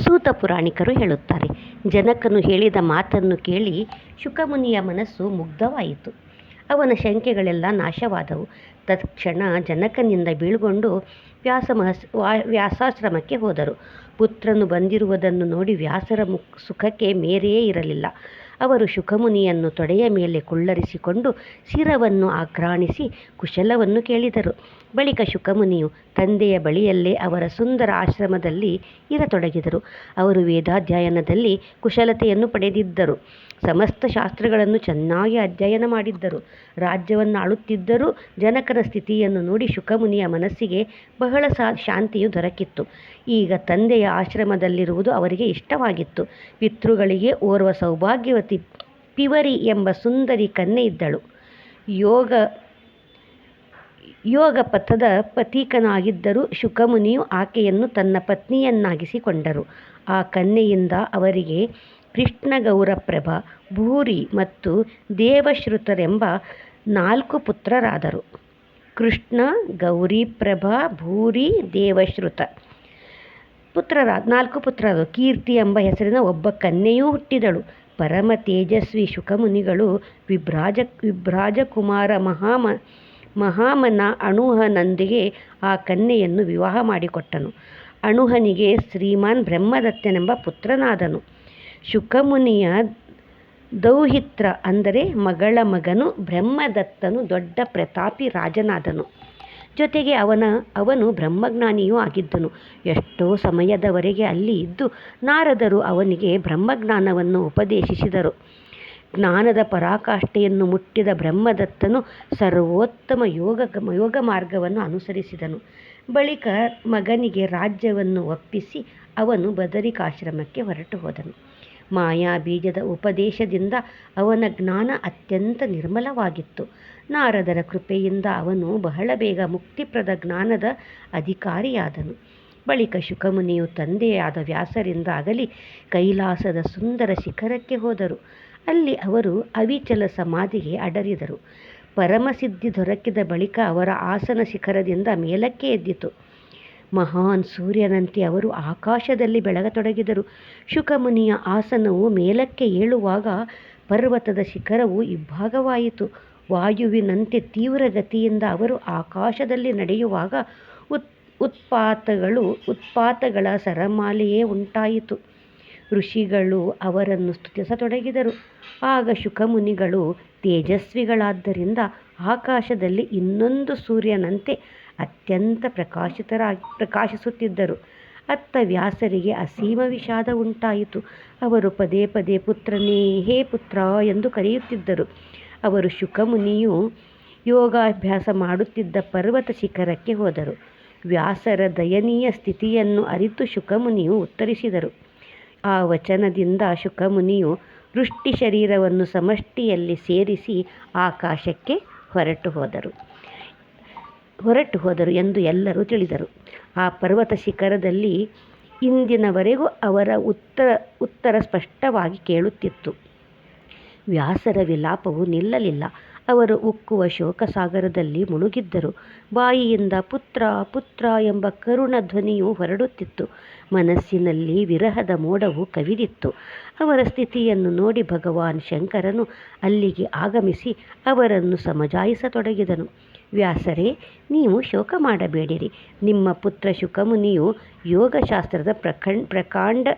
ಸೂತ ಪುರಾಣಿಕರು ಹೇಳುತ್ತಾರೆ. ಜನಕನು ಹೇಳಿದ ಮಾತನ್ನು ಕೇಳಿ ಶುಕಮುನಿಯ ಮನಸ್ಸು ಮುಗ್ಧವಾಯಿತು. ಅವನ ಶಂಕೆಗಳೆಲ್ಲ ನಾಶವಾದವು. ತತ್ಕ್ಷಣ ಜನಕನಿಂದ ಬೀಳ್ಗೊಂಡು ವ್ಯಾಸ ಮಹಸ್ ವ್ಯಾಸಾಶ್ರಮಕ್ಕೆ ಹೋದರು. ಪುತ್ರನು ಬಂದಿರುವುದನ್ನು ನೋಡಿ ವ್ಯಾಸರ ಮುಖ ಸುಖಕ್ಕೆ ಮೇರೆಯೇ ಇರಲಿಲ್ಲ. ಅವರು ಶುಕಮುನಿಯನ್ನು ತೊಡೆಯ ಮೇಲೆ ಕುಳ್ಳರಿಸಿಕೊಂಡು ಶಿರವನ್ನು ಆಘ್ರಾಣಿಸಿ ಕುಶಲವನ್ನು ಕೇಳಿದರು. ಬಳಿಕ ಶುಕಮುನಿಯು ತಂದೆಯ ಬಳಿಯಲ್ಲೇ ಅವರ ಸುಂದರ ಆಶ್ರಮದಲ್ಲಿ ಇರತೊಡಗಿದರು. ಅವರು ವೇದಾಧ್ಯಯನದಲ್ಲಿ ಕುಶಲತೆಯನ್ನು ಪಡೆದಿದ್ದರು. ಸಮಸ್ತ ಶಾಸ್ತ್ರಗಳನ್ನು ಚೆನ್ನಾಗಿ ಅಧ್ಯಯನ ಮಾಡಿದ್ದರು. ರಾಜ್ಯವನ್ನು ಆಳುತ್ತಿದ್ದರೂ ಜನಕನ ಸ್ಥಿತಿಯನ್ನು ನೋಡಿ ಶುಕಮುನಿಯ ಮನಸ್ಸಿಗೆ ಬಹಳ ಶಾಂತಿಯು ದೊರಕಿತ್ತು. ಈಗ ತಂದೆಯ ಆಶ್ರಮದಲ್ಲಿರುವುದು ಅವರಿಗೆ ಇಷ್ಟವಾಗಿತ್ತು. ಪಿತೃಗಳಿಗೆ ಓರ್ವ ಸೌಭಾಗ್ಯವತಿ ಪಿವರಿ ಎಂಬ ಸುಂದರಿ ಕನ್ಯೆ ಇದ್ದಳು. ಯೋಗ ಯೋಗ ಪಥದ ಪ್ರತೀಕನಾಗಿದ್ದರೂ ಶುಕಮುನಿಯು ಆಕೆಯನ್ನು ತನ್ನ ಪತ್ನಿಯನ್ನಾಗಿಸಿಕೊಂಡರು. ಆ ಕನ್ಯೆಯಿಂದ ಅವರಿಗೆ ಕೃಷ್ಣಗೌರಪ್ರಭ, ಭೂರಿ ಮತ್ತು ದೇವಶ್ರುತರೆಂಬ ನಾಲ್ಕು ಪುತ್ರರಾದರು. ಕೃಷ್ಣ ಗೌರಿಪ್ರಭ ಭೂರಿ, ದೇವಶ್ರುತ ಪುತ್ರರಾದ ನಾಲ್ಕು ಪುತ್ರರು. ಕೀರ್ತಿ ಎಂಬ ಹೆಸರಿನ ಒಬ್ಬ ಕನ್ಯೆಯೂ ಹುಟ್ಟಿದಳು. ಪರಮ ತೇಜಸ್ವಿ ಶುಕಮುನಿಗಳು ವಿಭ್ರಾಜ, ವಿಭ್ರಾಜಕುಮಾರ ಮಹಾಮ, ಮಹಾಮನ ಅಣುಹನೊಂದಿಗೆ ಆ ಕನ್ಯೆಯನ್ನು ವಿವಾಹ ಮಾಡಿಕೊಟ್ಟನು. ಅಣುಹನಿಗೆ ಶ್ರೀಮಾನ್ ಬ್ರಹ್ಮದತ್ತನೆಂಬ ಪುತ್ರನಾದನು. ಶುಕಮುನಿಯ ದೌಹಿತ್ರ ಅಂದರೆ ಮಗಳ ಮಗನು ಬ್ರಹ್ಮದತ್ತನು ದೊಡ್ಡ ಪ್ರತಾಪಿ ರಾಜನಾದನು. ಜೊತೆಗೆ ಅವನ, ಅವನು ಬ್ರಹ್ಮಜ್ಞಾನಿಯೂ ಆಗಿದ್ದನು. ಎಷ್ಟೋ ಸಮಯದವರೆಗೆ ಅಲ್ಲಿ ಇದ್ದು ನಾರದರು ಅವನಿಗೆ ಬ್ರಹ್ಮಜ್ಞಾನವನ್ನು ಉಪದೇಶಿಸಿದರು. ಜ್ಞಾನದ ಪರಾಕಾಷ್ಠೆಯನ್ನು ಮುಟ್ಟಿದ ಬ್ರಹ್ಮದತ್ತನು ಸರ್ವೋತ್ತಮ ಯೋಗ ಯೋಗ ಮಾರ್ಗವನ್ನು ಅನುಸರಿಸಿದನು. ಬಳಿಕ ಮಗನಿಗೆ ರಾಜ್ಯವನ್ನು ಒಪ್ಪಿಸಿ ಅವನು ಬದರಿಕಾಶ್ರಮಕ್ಕೆ ಹೊರಟು ಹೋದನು. ಮಾಯಾ ಬೀಜದ ಉಪದೇಶದಿಂದ ಅವನ ಜ್ಞಾನ ಅತ್ಯಂತ ನಿರ್ಮಲವಾಗಿತ್ತು. ನಾರದರ ಕೃಪೆಯಿಂದ ಅವನು ಬಹಳ ಬೇಗ ಮುಕ್ತಿಪ್ರದ ಜ್ಞಾನದ ಅಧಿಕಾರಿಯಾದನು. ಬಳಿಕ ಶುಕಮುನಿಯು ತಂದೆಯಾದ ವ್ಯಾಸರಿಂದ ಆಗಲಿ ಕೈಲಾಸದ ಸುಂದರ ಶಿಖರಕ್ಕೆ ಹೋದರು. ಅಲ್ಲಿ ಅವರು ಅವಿಚಲ ಸಮಾಧಿಗೆ ಅಡರಿದರು. ಪರಮಸಿದ್ಧಿ ದೊರಕಿದ ಬಳಿಕ ಅವರ ಆಸನ ಶಿಖರದಿಂದ ಮೇಲಕ್ಕೆ ಎದ್ದಿತು. ಮಹಾನ್ ಸೂರ್ಯನಂತೆ ಅವರು ಆಕಾಶದಲ್ಲಿ ಬೆಳಗತೊಡಗಿದರು. ಶುಕಮುನಿಯ ಆಸನವು ಮೇಲಕ್ಕೆ ಏಳುವಾಗ ಪರ್ವತದ ಶಿಖರವು ಇಬ್ಬಾಗವಾಯಿತು ವಾಯುವಿನಂತೆ ತೀವ್ರಗತಿಯಿಂದ ಅವರು ಆಕಾಶದಲ್ಲಿ ನಡೆಯುವಾಗ ಉತ್, ಉತ್ಪಾತಗಳು, ಉತ್ಪಾತಗಳ ಸರಮಾಲೆಯೇ ಉಂಟಾಯಿತು. ಋಷಿಗಳು ಅವರನ್ನು ಸ್ತುತಿಸತೊಡಗಿದರು. ಆಗ ಶುಕಮುನಿಗಳು ತೇಜಸ್ವಿಗಳಾದ್ದರಿಂದ ಆಕಾಶದಲ್ಲಿ ಇನ್ನೊಂದು ಸೂರ್ಯನಂತೆ ಅತ್ಯಂತ ಪ್ರಕಾಶಿತರಾಗಿ, ಪ್ರಕಾಶಿಸುತ್ತಿದ್ದರು. ಅತ್ತ ವ್ಯಾಸರಿಗೆ ಅಸೀಮ ವಿಷಾದ ಉಂಟಾಯಿತು. ಅವರು ಪದೇ ಪದೇ ಪುತ್ರನೇ ಹೇ ಪುತ್ರ ಎಂದು ಕರೆಯುತ್ತಿದ್ದರು. ಅವರು ಶುಕಮುನಿಯು ಯೋಗಾಭ್ಯಾಸ ಮಾಡುತ್ತಿದ್ದ ಪರ್ವತ ಶಿಖರಕ್ಕೆ ಹೋದರು. ವ್ಯಾಸರ ದಯನೀಯ ಸ್ಥಿತಿಯನ್ನು ಅರಿತು ಶುಕಮುನಿಯು ಉತ್ತರಿಸಿದರು. ಆ ವಚನದಿಂದ ಶುಕಮುನಿಯು ವೃಷ್ಟಿ ಶರೀರವನ್ನು ಸಮಷ್ಟಿಯಲ್ಲಿ ಸೇರಿಸಿ ಆಕಾಶಕ್ಕೆ ಹೊರಟು ಹೋದರು. ಹೊರಟು ಹೋದರು ಎಂದು ಎಲ್ಲರೂ ತಿಳಿದರು. ಆ ಪರ್ವತ ಶಿಖರದಲ್ಲಿ ಇಂದಿನವರೆಗೂ ಅವರ ಉತ್ತರ ಉತ್ತರ ಸ್ಪಷ್ಟವಾಗಿ ಕೇಳುತ್ತಿತ್ತು. ವ್ಯಾಸರ ವಿಲಾಪವು ನಿಲ್ಲಲಿಲ್ಲ. ಅವರು ಉಕ್ಕುವ ಶೋಕಸಾಗರದಲ್ಲಿ ಮುಳುಗಿದ್ದರು. ಬಾಯಿಯಿಂದ ಪುತ್ರ ಪುತ್ರ ಎಂಬ ಕರುಣ ಧ್ವನಿಯು ಹೊರಡುತ್ತಿತ್ತು. ಮನಸ್ಸಿನಲ್ಲಿ ವಿರಹದ ಮೋಡವು ಕವಿದಿತ್ತು. ಅವರ ಸ್ಥಿತಿಯನ್ನು ನೋಡಿ ಭಗವಾನ್ ಶಂಕರನು ಅಲ್ಲಿಗೆ ಆಗಮಿಸಿ ಅವರನ್ನು ಸಮಜಾಯಿಸತೊಡಗಿದನು. ವ್ಯಾಸರೇ, ನೀವು ಶೋಕ ಮಾಡಬೇಡಿರಿ. ನಿಮ್ಮ ಪುತ್ರ ಶುಕಮುನಿಯು ಯೋಗಶಾಸ್ತ್ರದ ಪ್ರಖಂಡ್, ಪ್ರಕಾಂಡ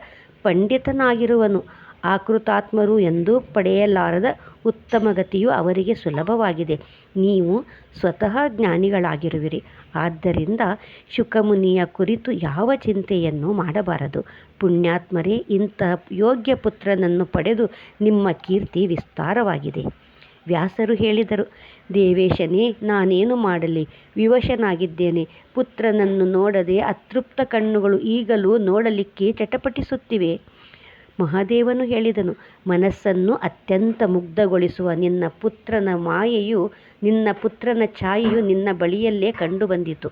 ಪಂಡಿತನಾಗಿರುವನು. ಆಕೃತಾತ್ಮರು ಎಂದು ಪಡೆಯಲಾರದ ಉತ್ತಮ ಗತಿಯು ಅವರಿಗೆ ಸುಲಭವಾಗಿದೆ. ನೀವು ಸ್ವತಃ ಜ್ಞಾನಿಗಳಾಗಿರುವಿರಿ. ಆದ್ದರಿಂದ ಶುಕಮುನಿಯ ಕುರಿತು ಯಾವ ಚಿಂತೆಯನ್ನು ಮಾಡಬಾರದು. ಪುಣ್ಯಾತ್ಮರೇ ಇಂತಹ ಯೋಗ್ಯ ಪುತ್ರನನ್ನು ಪಡೆದು ನಿಮ್ಮ ಕೀರ್ತಿ ವಿಸ್ತಾರವಾಗಿದೆ. ವ್ಯಾಸರು ಹೇಳಿದರು, ದೇವೇಶನೇ, ನಾನೇನು ಮಾಡಲಿ? ವಿವಶನಾಗಿದ್ದೇನೆ. ಪುತ್ರನನ್ನು ನೋಡದೆ ಅತೃಪ್ತ ಕಣ್ಣುಗಳು ಈಗಲೂ ನೋಡಲಿಕ್ಕೆ ಚಟಪಟಿಸುತ್ತಿವೆ. ಮಹಾದೇವನು ಹೇಳಿದನು, ಮನಸ್ಸನ್ನು ಅತ್ಯಂತ ಮುಗ್ಧಗೊಳಿಸುವ ನಿನ್ನ ಪುತ್ರನ ಮಾಯೆಯು, ನಿನ್ನ ಪುತ್ರನ ಛಾಯೆಯು ನಿನ್ನ ಬಳಿಯಲ್ಲೇ ಕಂಡುಬಂದಿತು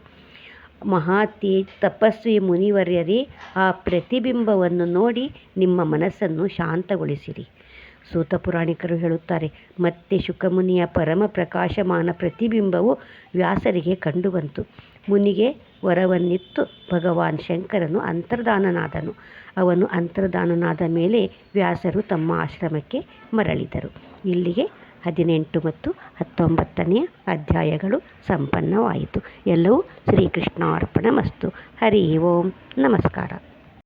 ಮಹಾತಿ ತಪಸ್ವಿ ಮುನಿವರ್ಯರಿ, ಆ ಪ್ರತಿಬಿಂಬವನ್ನು ನೋಡಿ ನಿಮ್ಮ ಮನಸ್ಸನ್ನು ಶಾಂತಗೊಳಿಸಿರಿ. ಸೂತ ಪುರಾಣಿಕರು ಹೇಳುತ್ತಾರೆ, ಮತ್ತೆ ಶುಕಮುನಿಯ ಪರಮ ಪ್ರಕಾಶಮಾನ ಪ್ರತಿಬಿಂಬವು ವ್ಯಾಸರಿಗೆ ಕಂಡುಬಂತು. ಮುನಿಗೆ ವರವನ್ನಿತ್ತು ಭಗವಾನ್ ಶಂಕರನು ಅಂತರ್ಧಾನನಾದನು ಅವನು ಅಂತರ್ಧಾನನಾದ ಮೇಲೆ ವ್ಯಾಸರು ತಮ್ಮ ಆಶ್ರಮಕ್ಕೆ ಮರಳಿದರು. ಇಲ್ಲಿಗೆ ಹದಿನೆಂಟು ಮತ್ತು ಹತ್ತೊಂಬತ್ತನೆಯ ಅಧ್ಯಾಯಗಳು ಸಂಪನ್ನವಾಯಿತು. ಎಲ್ಲವೂ ಶ್ರೀಕೃಷ್ಣಾರ್ಪಣ ಮಸ್ತು ಹರಿ ಓಂ. ನಮಸ್ಕಾರ.